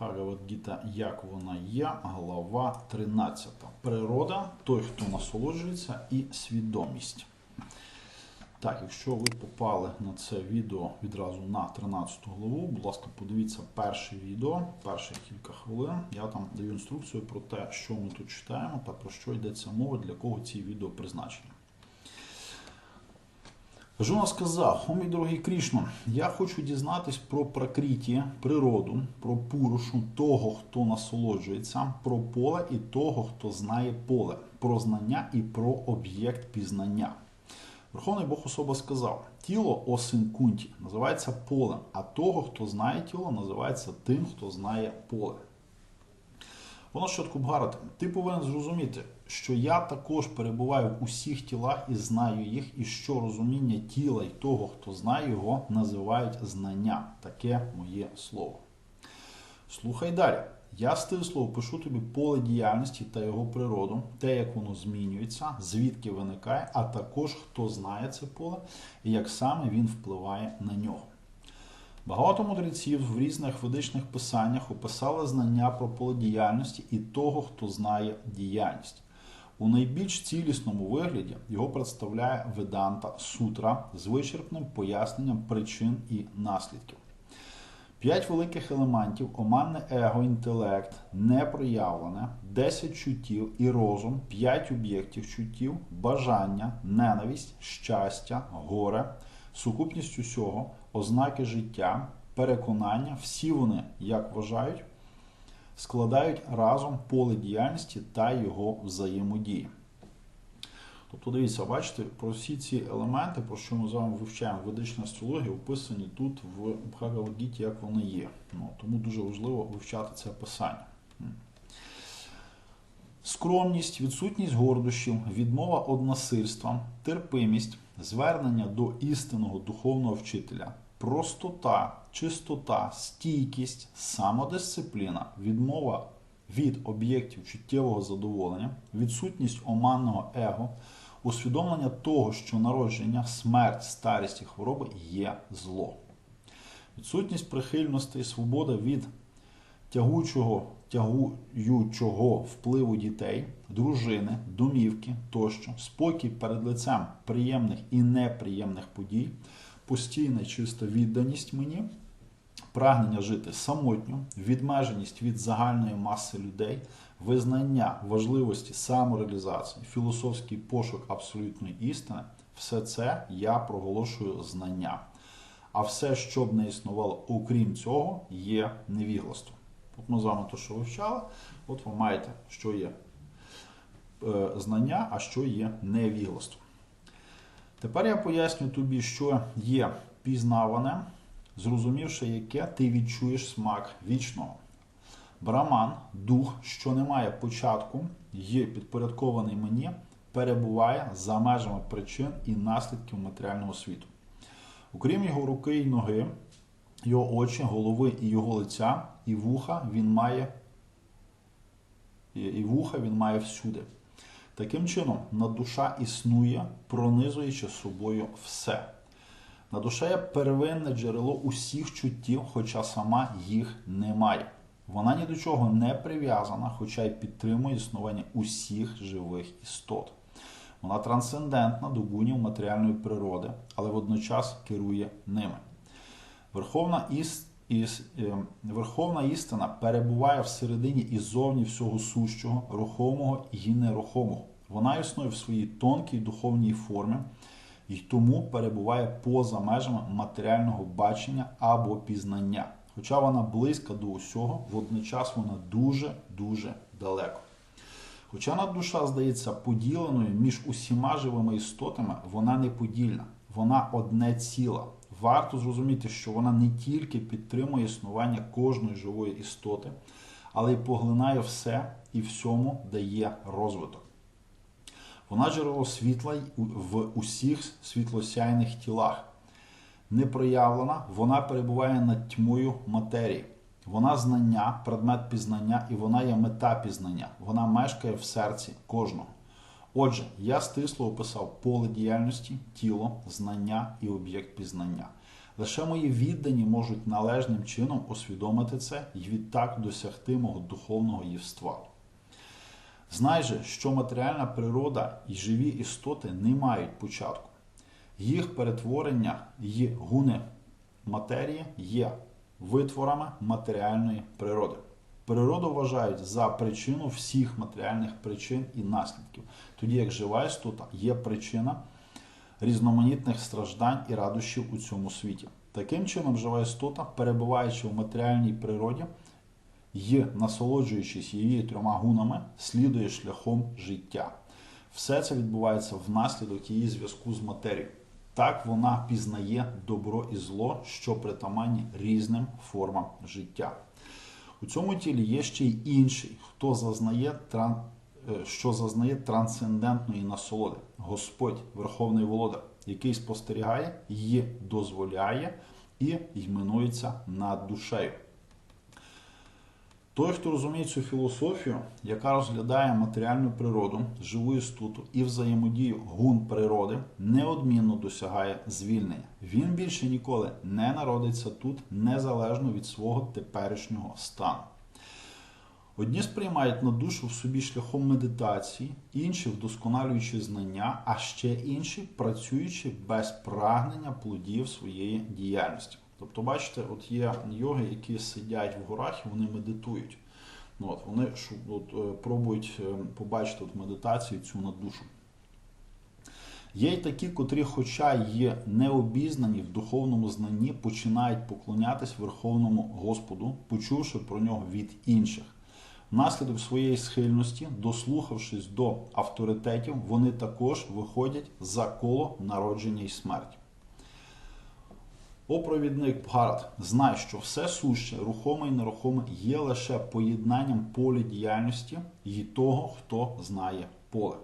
Бхагавадгіта, як вона є, глава 13. Природа, той, хто насолоджується, і свідомість. Так, якщо ви попали на це відео відразу на 13 главу, будь ласка, подивіться перше відео, перші кілька хвилин. Я там даю інструкцію про те, що ми тут читаємо та про що йдеться мова, для кого ці відео призначені. Жона сказав, о мій дорогий Крішно, я хочу дізнатись про пракріті, природу, про пурушу того, хто насолоджується, про поле і того, хто знає поле, про знання і про об'єкт пізнання. Верховний Бог особа сказав: тіло о син називається полем, а того, хто знає тіло, називається тим, хто знає поле. Воно чітко Бгарате, ти повинен зрозуміти, що я також перебуваю в усіх тілах і знаю їх, і що розуміння тіла і того, хто знає його, називають знання. Таке моє слово. Слухай далі. Я стисло опишу тобі поле діяльності та його природу, те, як воно змінюється, звідки виникає, а також хто знає це поле і як саме він впливає на нього. Багато мудреців в різних ведичних писаннях описали знання про поле діяльності і того, хто знає діяльність. У найбільш цілісному вигляді його представляє Веданта Сутра з вичерпним поясненням причин і наслідків. П'ять великих елементів, оманне его, інтелект, непроявлене, 10 чуттів і розум, 5 об'єктів чуттів, бажання, ненависть, щастя, горе, сукупність усього, ознаки життя, переконання, всі вони, як вважають, складають разом поле діяльності та його взаємодії. Тобто, дивіться, бачите, про всі ці елементи, про що ми з вами вивчаємо ведичну астрологію, описані тут в Бхагавадгіті, як вони є. Ну, Тому дуже важливо вивчати це писання. Скромність, відсутність гордощів, відмова односильства, терпимість, звернення до істинного духовного вчителя, простота, чистота, стійкість, самодисципліна, відмова від об'єктів чуттєвого задоволення, відсутність оманного его, усвідомлення того, що народження, смерть, старість і хвороби є зло. Відсутність прихильності, свобода від тягучого, тягуючого впливу дітей, дружини, домівки тощо, спокій перед лицем приємних і неприємних подій, постійна чиста відданість мені, прагнення жити самотньо, відмеженість від загальної маси людей, визнання важливості самореалізації, філософський пошук абсолютної істини все це я проголошую знанням. А все, що б не існувало, окрім цього, є невіглаством. От ми з вами те, що вивчали, от ви маєте, що є е, знання, а що є невігластво. Тепер я поясню тобі, що є пізнаване, зрозумівши, яке ти відчуєш смак вічного. Браман, дух, що не має початку, є підпорядкований мені, перебуває за межами причин і наслідків матеріального світу. Окрім його руки і ноги, його очі, голови і його лиця, і вуха він має і вуха він має всюди. Таким чином, надуша існує, пронизуючи собою все. Надуша є первинне джерело усіх чуттів, хоча сама їх не має. Вона ні до чого не прив'язана, хоча й підтримує існування усіх живих істот. Вона трансцендентна до гунів матеріальної природи, але водночас керує ними. Верховна іс... Іс... е, Верховна істина перебуває всередині і зовні всього сущого, рухомого і нерухомого. Вона існує в своїй тонкій духовній формі і тому перебуває поза межами матеріального бачення або пізнання. Хоча вона близька до усього, водночас вона дуже-дуже далеко. Хоча наддуша здається поділеною між усіма живими істотами, вона не подільна, вона одне ціле. Варто зрозуміти, що вона не тільки підтримує існування кожної живої істоти, але й поглинає все і всьому дає розвиток. Вона джерело світла в усіх світлосяйних тілах. Не проявлена, вона перебуває над тьмою матерії. Вона знання, предмет пізнання, і вона є мета пізнання. Вона мешкає в серці кожного. Отже, я стисло описав поле діяльності, тіло, знання і об'єкт пізнання. Лише мої віддані можуть належним чином усвідомити це і відтак досягти мого духовного єства. Знай же, що матеріальна природа і живі істоти не мають початку. Їх перетворення і гуни матерії є витворами матеріальної природи. Природу вважають за причину всіх матеріальних причин і наслідків, тоді як жива істота є причина різноманітних страждань і радощів у цьому світі. Таким чином, жива істота, перебуваючи в матеріальній природі і насолоджуючись її трьома гунами, слідує шляхом життя. Все це відбувається внаслідок її зв'язку з матерією. Так вона пізнає добро і зло, що притаманні різним формам життя. У цьому тілі є ще й інший, хто зазнає е, що зазнає трансцендентної насолоди. Господь, Верховний Володар, який спостерігає, її дозволяє і іменується над душею. Той, хто розуміє цю філософію, яка розглядає матеріальну природу, живу істоту і взаємодію гун природи, неодмінно досягає звільнення. Він більше ніколи не народиться тут незалежно від свого теперішнього стану. Одні сприймають на душу в собі шляхом медитації, інші вдосконалюючи знання, а ще інші працюючи без прагнення плодів своєї діяльності. Тобто, бачите, от є йоги, які сидять в горах і вони медитують. Ну, от, Вони от, е, пробують е, побачити от медитацію цю на душу. Є й такі, котрі, хоча є необізнані в духовному знанні, починають поклонятись Верховному Господу, почувши про нього від інших. Внаслідок своєї схильності, дослухавшись до авторитетів, вони також виходять за коло народження і смерті. О провідник Бхарат, знай, що все суще, рухоме і нерухоме є лише поєднанням полі діяльності і того, хто знає поле.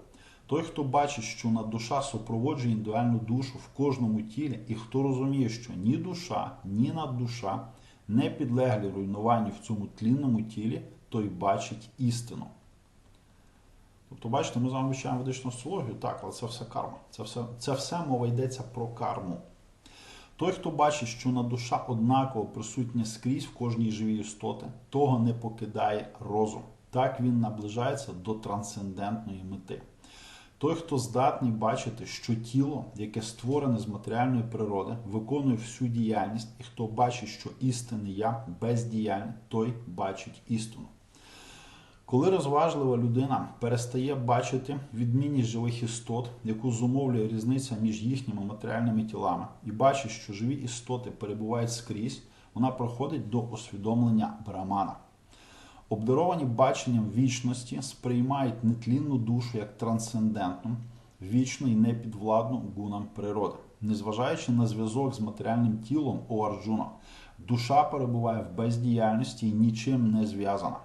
Той, хто бачить, що наддуша супроводжує індивідуальну душу в кожному тілі, і хто розуміє, що ні душа, ні наддуша не підлеглі руйнуванню в цьому тлінному тілі, той бачить істину. Тобто, бачите, ми з вами вивчаємо ведичну астрологію, так, але це все карма. Це все, це все мова йдеться про карму. Той, хто бачить, що на душа однаково присутня скрізь в кожній живій істоти, того не покидає розум. Так він наближається до трансцендентної мети. Той, хто здатний бачити, що тіло, яке створене з матеріальної природи, виконує всю діяльність, і хто бачить, що істинне я бездіяльне, той бачить істину. Коли розважлива людина перестає бачити відмінність живих істот, яку зумовлює різниця між їхніми матеріальними тілами, і бачить, що живі істоти перебувають скрізь, вона проходить до усвідомлення брамана. Обдаровані баченням вічності сприймають нетлінну душу як трансцендентну, вічну і непідвладну гунам природи. Незважаючи на зв'язок з матеріальним тілом у Арджуна, душа перебуває в бездіяльності і нічим не зв'язана.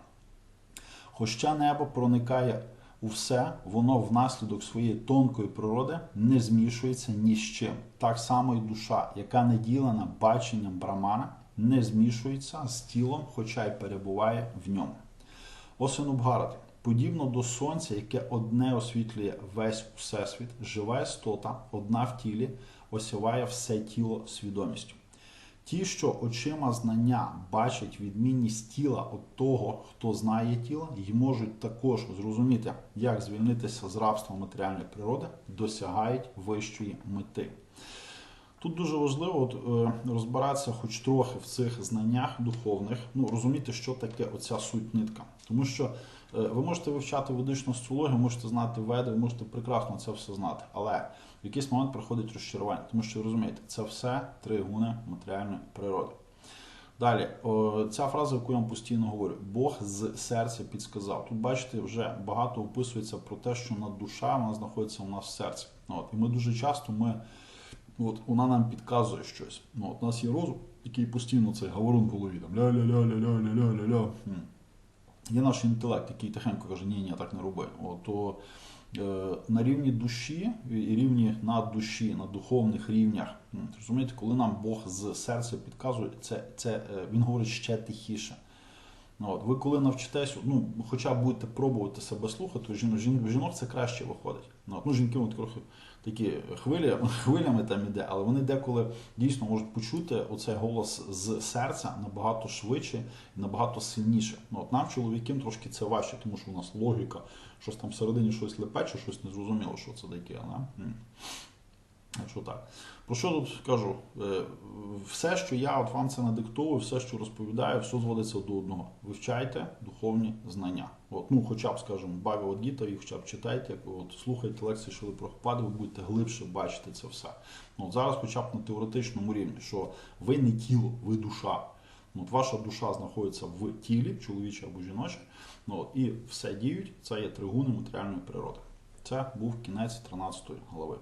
Хоча небо проникає у все, воно внаслідок своєї тонкої природи не змішується ні з чим. Так само і душа, яка не ділена баченням брамана, не змішується з тілом, хоча й перебуває в ньому. Осенубгарат, подібно до сонця, яке одне освітлює весь всесвіт, жива істота, одна в тілі, осяває все тіло свідомістю. Ті, що очима знання бачать відмінність тіла від того, хто знає тіло, і можуть також зрозуміти, як звільнитися з рабства матеріальної природи, досягають вищої мети. Тут дуже важливо от, е, розбиратися хоч трохи в цих знаннях духовних, ну розуміти, що таке оця суть нитка. Тому що е, ви можете вивчати ведичну астрологію, можете знати веди, можете прекрасно це все знати. Але в якийсь момент приходить розчарування, тому що ви розумієте, це все три гуни матеріальної природи. Далі, ця фраза, яку я вам постійно говорю, Бог з серця підсказав. Тут, бачите, вже багато описується про те, що на душа вона знаходиться у нас в серці. От, І ми дуже часто ми. От вона нам підказує щось. Ну, от У нас є розум, який постійно цей говорун в голові там ля-ля-ля-ля-ля-ля-ля-ля. Є наш інтелект, який тихенько каже, ні, ні, так не роби. От, то на рівні душі і рівні на душі, на духовних рівнях. Розумієте, коли нам Бог з серця підказує, це, це, він говорить ще тихіше. Ну, от, ви коли навчитесь, ну, хоча б будете пробувати себе слухати, жін, жін, жінок це краще виходить. Ну, от, ну жінки вони трохи такі хвилі, хвилями там іде, але вони деколи дійсно можуть почути оцей голос з серця набагато швидше і набагато сильніше. Ну, от нам, чоловікам, трошки це важче, тому що у нас логіка, щось там всередині щось лепече, щось незрозуміло, що це таке. Да? Якщо так. Про що тут кажу? Е, Все, що я от вам це надиктовую, все, що розповідаю, все зводиться до одного. Вивчайте духовні знання. От, ну, хоча б, скажімо, Bhagavad Gita, їх хоча б читайте, от, слухайте лекції Шили Прохопади, ви будете глибше бачити це все. Ну, от зараз, хоча б на теоретичному рівні, що ви не тіло, ви душа. Ну, От ваша душа знаходиться в тілі, чоловіче або жіноче, ну, от, і все діють, це є тригуни матеріальної природи. Це був кінець 13 глави.